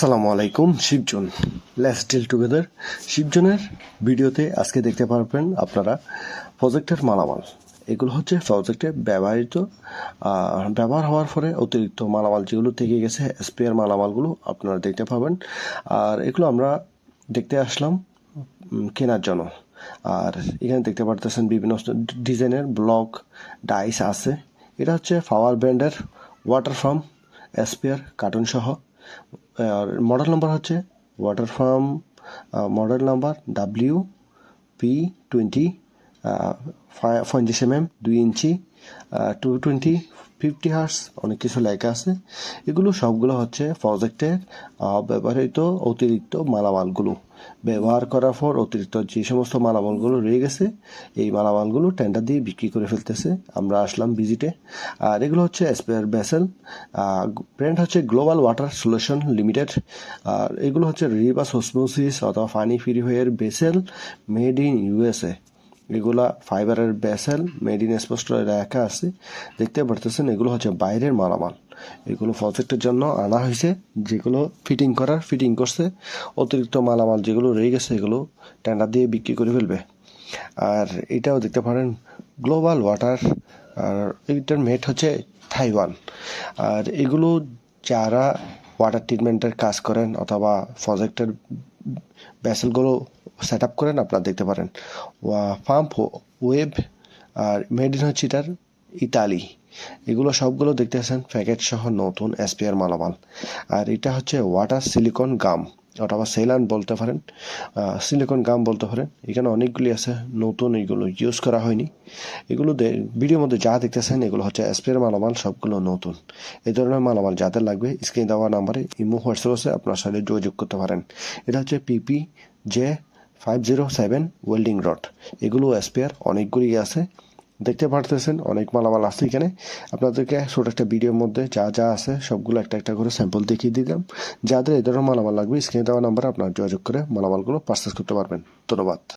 আসসালামু আলাইকুম, শিবজন। লেটস ডিল টুগেদার শিবজনের ভিডিওতে আজকে দেখতে পারবেন আপনারা প্রজেক্টের মালামাল। এগুলো হচ্ছে প্রজেক্টে ব্যবহৃত ব্যবহার হওয়ার পরে অতিরিক্ত মালামাল যেগুলো থেকে গেছে স্পেয়ার মালামালগুলো আপনারা দেখতে পাবেন। আর এগুলো আমরা দেখতে আসলাম কেনার জন্য। আর এখানে দেখতে পারতেছেন বিভিন্ন ডিজাইনের ব্লক ডাইস আছে। এটা হচ্ছে পাওয়ার ব্র্যান্ডের ওয়াটার ফার্ম স্পেয়ার কার্টুন সহ। আর মডেল নম্বর হচ্ছে water farm model number W P twenty পঁয়ত্রিশ এম এম দুই ইঞ্চি টু টোয়েন্টি ফিফটি হার্স অনেক কিছু লেখা আছে। এগুলো সবগুলো হচ্ছে প্রজেক্টের ব্যবহৃত অতিরিক্ত মালামালগুলো। ব্যবহার করার পর অতিরিক্ত যে সমস্ত মালামালগুলো রয়ে গেছে, এই মালামালগুলো টেন্ডার দিয়ে বিক্রি করে ফেলতেছে। আমরা আসলাম ভিজিটে আর এগুলো হচ্ছে স্পেয়ার ভেসেল ব্র্যান্ড হচ্ছে গ্লোবাল ওয়াটার সলিউশন লিমিটেড আর এগুলো হচ্ছে রিভার্স অসমোসিস অথবা ফানি ফিরিওয়ের বেসেল মেড ইন ইউএসএ এগুলা ফাইবারের বেসেল মেড ইন স্পষ্ট লেখা আছে। দেখতে পারতেছেন এগুলো হচ্ছে বাইরের মালামাল। এগুলো প্রজেক্টের জন্য আনা হয়েছে, যেগুলো ফিটিং করার, ফিটিং করছে। অতিরিক্ত মালামাল যেগুলো রয়ে গেছে, এগুলো টেন্ডার দিয়ে বিক্রি করে ফেলবে। আর এটাও দেখতে পারেন, গ্লোবাল ওয়াটার, আর এইটার মেট হচ্ছে থাইওয়ান। আর এগুলো যারা ওয়াটার ট্রিটমেন্টের কাজ করেন অথবা প্রজেক্টের ভ্যাসেলগুলো সেট আপ করেন, আপনারা দেখতে পারেন। পাম্প ওয়েব আর মেড ইন হচ্ছে এটার ইতালি। এগুলো সবগুলো দেখতেছেন প্যাকেট সহ নতুন এসপিআর মালামাল। আর এটা হচ্ছে ওয়াটার সিলিকন গাম, অথবা সেলান বলতে পারেন। সিলিকন গাম বলতে পারেন। এখানে অনেকগুলি আছে, নতুন এগুলো ইউজ করা হয়নি। এগুলো ভিডিওর মধ্যে যা দেখতেছেন এগুলো হচ্ছে এসপিআর মালামাল, সবগুলো নতুন। এই ধরনের মালামাল যাদের লাগবে স্ক্রিন দেওয়া নাম্বারে, ইমো, হোয়াটসঅ্যাপ আছে, আপনার সাথে যোগাযোগ করতে পারেন। এটা হচ্ছে PP J five zero seven welding rod এগুলো স্পেয়ার অনেকগুলি আছে। দেখতে পারতেছেন, অনেক মালামাল আছে এখানে। আপনাদেরকে ছোট একটা ভিডিওর মধ্যে যা যা আছে, সবগুলো একটা একটা করে স্যাম্পল দেখিয়ে দিলাম। যাদের এ ধরনের মালামাল লাগবে স্ক্রিনে দেওয়া নাম্বারে আপনারা যোগাযোগ করে মালামালগুলো পারচেস করতে পারবেন। ধন্যবাদ।